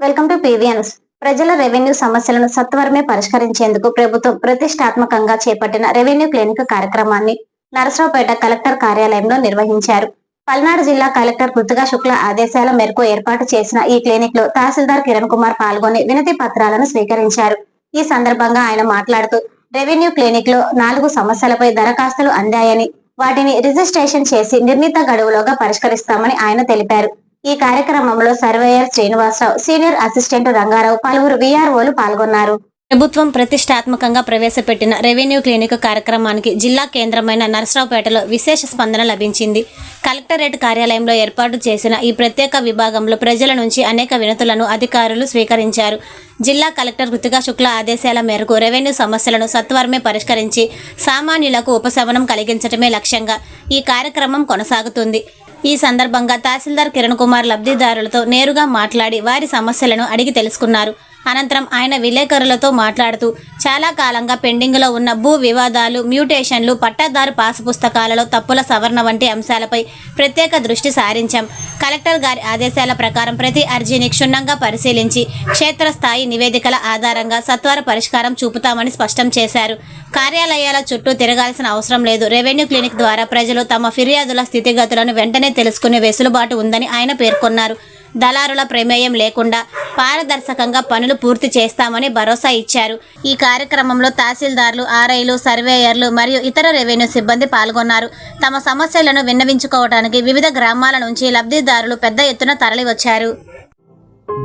Welcome to PVNS ప్రజల revenue సమస్యలను సత్వరమే పరిష్కరించేందుకు ప్రభుత్వం ప్రతిష్టాత్మకంగా చేపట్టిన రెవెన్యూ క్లినిక్ కార్యక్రమాన్ని నరసరావుపేట కలెక్టర్ కార్యాలయంలో నిర్వహించారు. పల్నాడు జిల్లా కలెక్టర్ గుర్తుగా శుక్ల ఆదేశాల మేరకు ఏర్పాటు చేసిన ఈ క్లినిక్లో తహసీల్దార్ కిరణ్ కుమార్ పాల్గొని వినతి పత్రాలను స్వీకరించారు. ఈ సందర్భంగా ఆయన మాట్లాడుతూ రెవెన్యూ క్లినిక్లో నాలుగు సమస్యలపై దరఖాస్తులు అందాయని వాటిని రిజిస్ట్రేషన్ చేసి నిర్ణీత గడువులోగా పరిష్కరిస్తామని ఆయన తెలిపారు. ఈ కార్యక్రమంలో surveyor Srinivasarao senior assistant Rangarao పలువురు వీఆర్ఓలు పాల్గొన్నారు. ప్రభుత్వం ప్రతిష్టాత్మకంగా ప్రవేశపెట్టిన రెవెన్యూ క్లినిక్ కార్యక్రమానికి జిల్లా కేంద్రమైన నరసరావుపేటలో విశేష స్పందన లభించింది. కలెక్టరేట్ కార్యాలయంలో ఏర్పాటు చేసిన ఈ ప్రత్యేక విభాగంలో ప్రజల నుంచి అనేక వినతులను అధికారులు స్వీకరించారు. జిల్లా కలెక్టర్ కృతికా శుక్ల ఆదేశాల మేరకు రెవెన్యూ సమస్యలను సత్వరమే పరిష్కరించి సామాన్యులకు ఉపశమనం కలిగించడమే లక్ష్యంగా ఈ కార్యక్రమం కొనసాగుతుంది. ఈ సందర్భంగా తహసీల్దార్ కిరణ్ కుమార్ లబ్ధిదారులతో నేరుగా మాట్లాడి వారి సమస్యలను అడిగి తెలుసుకున్నారు. అనంతరం ఆయన విలేకరులతో మాట్లాడుతూ చాలా కాలంగా పెండింగ్లో ఉన్న భూ వివాదాలు మ్యూటేషన్లు పట్టాదారు పాసు పుస్తకాలలో తప్పుల సవరణ వంటి అంశాలపై ప్రత్యేక దృష్టి సారించాం. కలెక్టర్ గారి ఆదేశాల ప్రకారం ప్రతి అర్జీని క్షుణ్ణంగా పరిశీలించి క్షేత్రస్థాయి నివేదికల ఆధారంగా సత్వర పరిష్కారం చూపుతామని స్పష్టం చేశారు. కార్యాలయాల చుట్టూ తిరగాల్సిన అవసరం లేదు. రెవెన్యూ క్లినిక్ ద్వారా ప్రజలు తమ ఫిర్యాదుల స్థితిగతులను వెంటనే తెలుసుకునే వెసులుబాటు ఉందని ఆయన పేర్కొన్నారు. దళారుల ప్రమేయం లేకుండా పారదర్శకంగా పనులు పూర్తి చేస్తామని భరోసా ఇచ్చారు. ఈ కార్యక్రమంలో తహసీల్దార్లు ఆర్ఐలు సర్వేయర్లు మరియు ఇతర రెవెన్యూ సిబ్బంది పాల్గొన్నారు. తమ సమస్యలను విన్నవించుకోవడానికి వివిధ గ్రామాల నుంచి లబ్ధిదారులు పెద్ద ఎత్తున తరలివచ్చారు.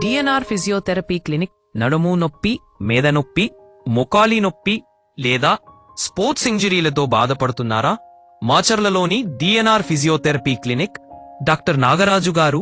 డిఎన్ఆర్ ఫిజియోథెరపీ క్లినిక్ నడుము నొప్పి మేద నొప్పి మొకాలి నొప్పి లేదా స్పోర్ట్స్ ఇంజరీలతో బాధపడుతున్నారా? మాచర్లలోని DNR physiotherapy clinic doctor Nagaraju garu